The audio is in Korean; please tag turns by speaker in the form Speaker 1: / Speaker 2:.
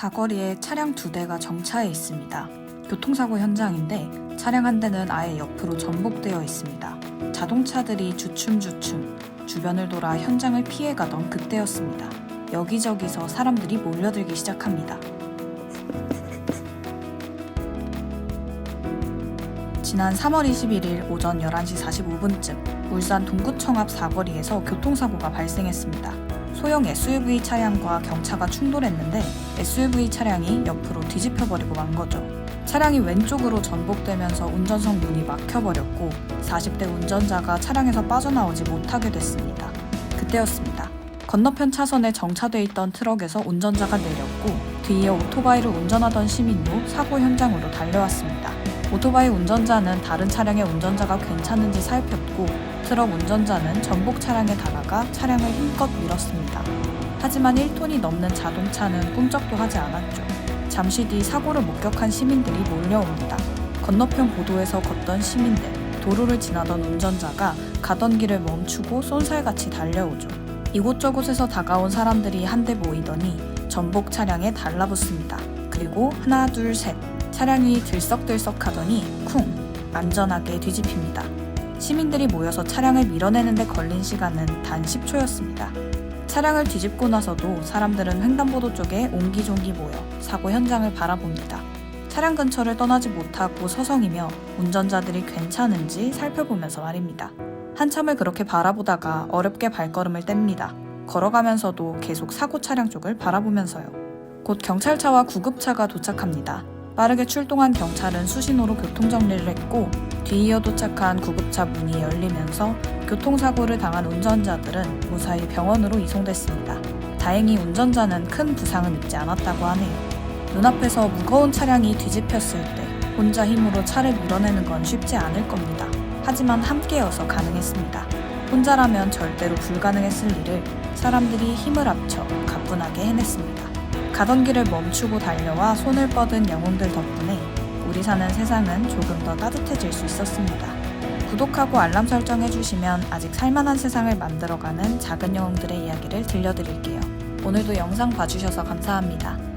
Speaker 1: 사거리에 차량 두 대가 정차해 있습니다. 교통사고 현장인데 차량 한 대는 아예 옆으로 전복되어 있습니다. 자동차들이 주춤주춤 주변을 돌아 현장을 피해가던 그때였습니다. 여기저기서 사람들이 몰려들기 시작합니다. 지난 3월 21일 오전 11시 45분쯤 울산 동구청 앞 사거리에서 교통사고가 발생했습니다. 소형 SUV 차량과 경차가 충돌했는데 SUV 차량이 옆으로 뒤집혀버리고 만 거죠. 차량이 왼쪽으로 전복되면서 운전석 문이 막혀버렸고 40대 운전자가 차량에서 빠져나오지 못하게 됐습니다. 그때였습니다. 건너편 차선에 정차돼 있던 트럭에서 운전자가 내렸고 뒤이어 오토바이를 운전하던 시민도 사고 현장으로 달려왔습니다. 오토바이 운전자는 다른 차량의 운전자가 괜찮은지 살폈고 트럭 운전자는 전복 차량에 다가가 차량을 힘껏 밀었습니다. 하지만 1톤이 넘는 자동차는 꿈쩍도 하지 않았죠. 잠시 뒤 사고를 목격한 시민들이 몰려옵니다. 건너편 보도에서 걷던 시민들, 도로를 지나던 운전자가 가던 길을 멈추고 쏜살같이 달려오죠. 이곳저곳에서 다가온 사람들이 한데 모이더니 전복 차량에 달라붙습니다. 그리고 하나, 둘, 셋. 차량이 들썩들썩 하더니 쿵! 안전하게 뒤집힙니다. 시민들이 모여서 차량을 밀어내는데 걸린 시간은 단 10초였습니다. 차량을 뒤집고 나서도 사람들은 횡단보도 쪽에 옹기종기 모여 사고 현장을 바라봅니다. 차량 근처를 떠나지 못하고 서성이며 운전자들이 괜찮은지 살펴보면서 말입니다. 한참을 그렇게 바라보다가 어렵게 발걸음을 뗍니다. 걸어가면서도 계속 사고 차량 쪽을 바라보면서요. 곧 경찰차와 구급차가 도착합니다. 빠르게 출동한 경찰은 수신호로 교통정리를 했고 뒤이어 도착한 구급차 문이 열리면서 교통사고를 당한 운전자들은 무사히 병원으로 이송됐습니다. 다행히 운전자는 큰 부상은 입지 않았다고 하네요. 눈앞에서 무거운 차량이 뒤집혔을 때 혼자 힘으로 차를 밀어내는 건 쉽지 않을 겁니다. 하지만 함께여서 가능했습니다. 혼자라면 절대로 불가능했을 일을 사람들이 힘을 합쳐 가뿐하게 해냈습니다. 가던 길을 멈추고 달려와 손을 뻗은 영웅들 덕분에 우리 사는 세상은 조금 더 따뜻해질 수 있었습니다. 구독하고 알람 설정해주시면 아직 살만한 세상을 만들어가는 작은 영웅들의 이야기를 들려드릴게요. 오늘도 영상 봐주셔서 감사합니다.